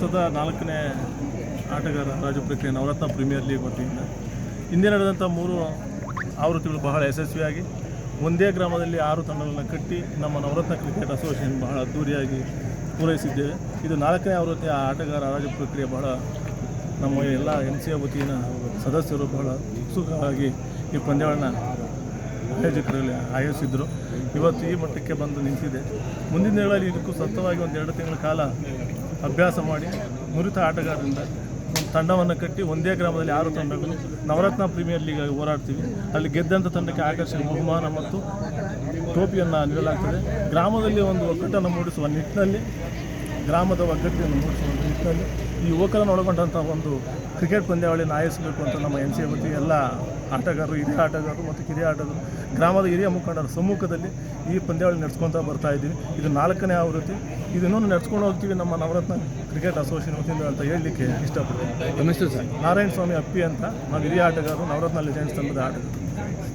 ಭಾರತದ ನಾಲ್ಕನೇ ಆಟಗಾರ ರಾಜು ಪ್ರಕ್ರಿಯೆ ನವರತ್ನ ಪ್ರೀಮಿಯರ್ ಲೀಗ್ ವತಿಯಿಂದ ಹಿಂದೆ ನಡೆದಂಥ ಮೂರು ಆವೃತ್ತಿಗಳು ಬಹಳ ಯಶಸ್ವಿಯಾಗಿ ಒಂದೇ ಗ್ರಾಮದಲ್ಲಿ ಆರು ತಂಡಗಳನ್ನು ಕಟ್ಟಿ ನಮ್ಮ ನವರತ್ನ ಕ್ರಿಕೆಟ್ ಅಸೋಸಿಯೇಷನ್ ಬಹಳ ಅದ್ದೂರಿಯಾಗಿ ಪೂರೈಸಿದ್ದೇವೆ. ಇದು ನಾಲ್ಕನೇ ಆವೃತ್ತಿಯ ಆಟಗಾರ ರಾಜಪ್ರಕ್ರಿಯೆ ಬಹಳ ನಮ್ಮ ಎಲ್ಲ ಎನ್ ಸಿ ಎ ಸದಸ್ಯರು ಬಹಳ ಉತ್ಸುಕವಾಗಿ ಈ ಪಂದ್ಯಗಳನ್ನ ಆಯೋಜಕರಲ್ಲಿ ಆಯೋಜಿಸಿದ್ರು. ಇವತ್ತು ಈ ಮಟ್ಟಕ್ಕೆ ಬಂದು ನಿಂತಿದೆ. ಮುಂದಿನ ದಿನಗಳಲ್ಲಿ ಇದಕ್ಕೂ ಸತತವಾಗಿ ಒಂದು ಎರಡು ತಿಂಗಳ ಕಾಲ ಅಭ್ಯಾಸ ಮಾಡಿ ನುರಿತ ಆಟಗಾರರಿಂದ ತಂಡವನ್ನು ಕಟ್ಟಿ ಒಂದೇ ಗ್ರಾಮದಲ್ಲಿ ಆರು ತಂಡಗಳು ನವರತ್ನ ಪ್ರೀಮಿಯರ್ ಲೀಗ್ ಹೋರಾಡ್ತೀವಿ. ಅಲ್ಲಿ ಗೆದ್ದಂಥ ತಂಡಕ್ಕೆ ಆಕರ್ಷಣೆ, ಬಹುಮಾನ ಮತ್ತು ಟೋಪಿಯನ್ನು ನೀಡಲಾಗ್ತದೆ. ಗ್ರಾಮದಲ್ಲಿ ಒಂದು ಒಗ್ಗಟ್ಟನ್ನು ಮೂಡಿಸುವ ನಿಟ್ಟಿನಲ್ಲಿ, ಗ್ರಾಮದ ಒಗ್ಗಟ್ಟನ್ನು ಮೂಡಿಸುವ ನಿಟ್ಟಿನಲ್ಲಿ ಈ ಯುವಕರನ್ನು ಒಳಗೊಂಡಂಥ ಒಂದು ಕ್ರಿಕೆಟ್ ಪಂದ್ಯಾವಳಿಯನ್ನು ಆಯೋಜಿಸಬೇಕು ಅಂತ ನಮ್ಮ ಎನ್ ಸಿ ಎಲ್ಲ ಆಟಗಾರರು, ಹಿರಿಯ ಆಟಗಾರರು ಮತ್ತು ಕಿರಿಯ ಆಟಗಾರರು, ಗ್ರಾಮದ ಹಿರಿಯ ಮುಖಂಡರ ಸಮ್ಮುಖದಲ್ಲಿ ಈ ಪಂದ್ಯಾವಳಿ ನಡೆಸ್ಕೊತಾ ಬರ್ತಾ ಇದ್ದೀವಿ. ಇದು ನಾಲ್ಕನೇ ಆವೃತ್ತಿ. ಇದನ್ನು ನಡೆಸ್ಕೊಂಡು ಹೋಗ್ತೀವಿ ನಮ್ಮ ನವರತ್ನ ಕ್ರಿಕೆಟ್ ಅಸೋಸಿಯೇಷನ್ ವತಿಯಿಂದ ಅಂತ ಹೇಳಲಿಕ್ಕೆ ಇಷ್ಟಪಡ್ತೀನಿ. ನಾರಾಯಣ ಸ್ವಾಮಿ ಅಪ್ಪಿ ಅಂತ ನಾವು ಹಿರಿಯ ಆಟಗಾರರು ನವರತ್ನ ಲೆಜೆಂಡ್ಸ್ ತಂಡದ ಆಟಗಾರರು.